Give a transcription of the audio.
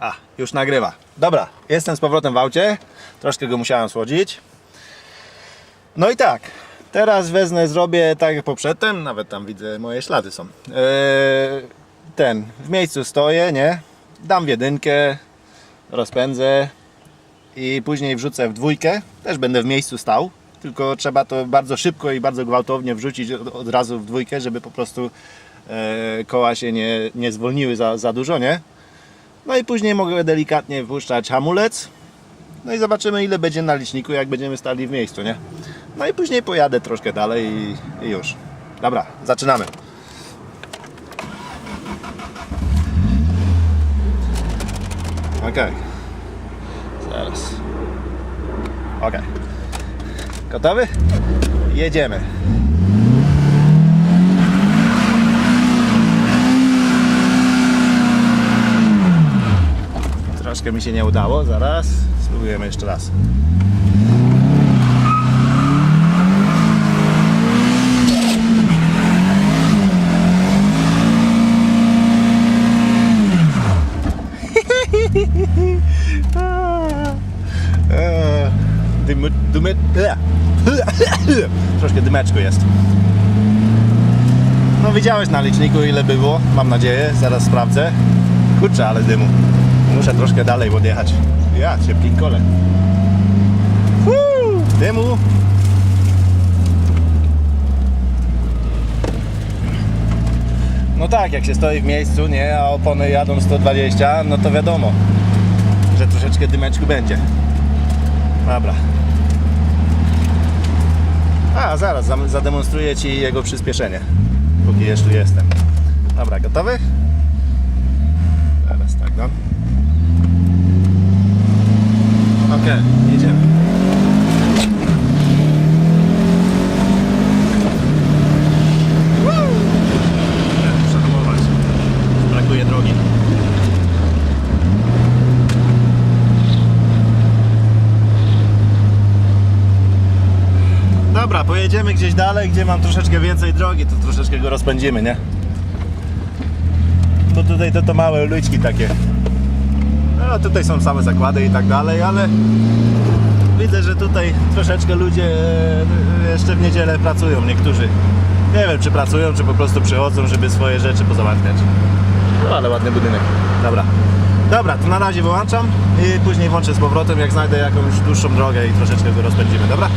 A, już nagrywa. Dobra, jestem z powrotem w aucie. Troszkę go musiałem słodzić. No i tak, teraz wezmę, zrobię tak jak poprzedtem, nawet tam widzę moje ślady są. Eee, ten, w miejscu stoję, nie? Dam w jedynkę, rozpędzę i później wrzucę w dwójkę. Też będę w miejscu stał, tylko trzeba to bardzo szybko i bardzo gwałtownie wrzucić od, od razu w dwójkę, żeby po prostu e, koła się nie, nie zwolniły za, za dużo, nie? No i później mogę delikatnie wpuszczać hamulec. No i zobaczymy ile będzie na liczniku, jak będziemy stali w miejscu, nie? No i później pojadę troszkę dalej i, i już. Dobra, zaczynamy. Okej. Zaraz. Okej. Gotowy? Jedziemy. Troszkę mi się nie udało, zaraz. Spróbujemy jeszcze raz. Dymy, dymy. Troszkę dymeczku jest. No widziałeś na liczniku ile było, mam nadzieję, zaraz sprawdzę. Kurczę, ale dymu. Muszę troszkę dalej odjechać. Ja, ciepli kole. Dymu. No tak, jak się stoi w miejscu, nie, a opony jadą 120, no to wiadomo, że troszeczkę dymeczku będzie. Dobra. A, zaraz zademonstruję Ci jego przyspieszenie, póki jeszcze jestem. Dobra, gotowy? Zaraz tak, no. Okej, jedziemy. Muszę hamować. Brakuje drogi. Dobra, pojedziemy gdzieś dalej, gdzie mam troszeczkę więcej drogi, to troszeczkę go rozpędzimy, nie? Bo tutaj to, to małe ludzki takie. No tutaj są same zakłady i tak dalej, ale widzę, że tutaj troszeczkę ludzie e, jeszcze w niedzielę pracują, niektórzy. Nie wiem, czy pracują, czy po prostu przychodzą, żeby swoje rzeczy pozałatwiać. No ale ładny budynek. Dobra. Dobra, to na razie wyłączam i później włączę z powrotem, jak znajdę jakąś dłuższą drogę i troszeczkę go rozpędzimy, dobra?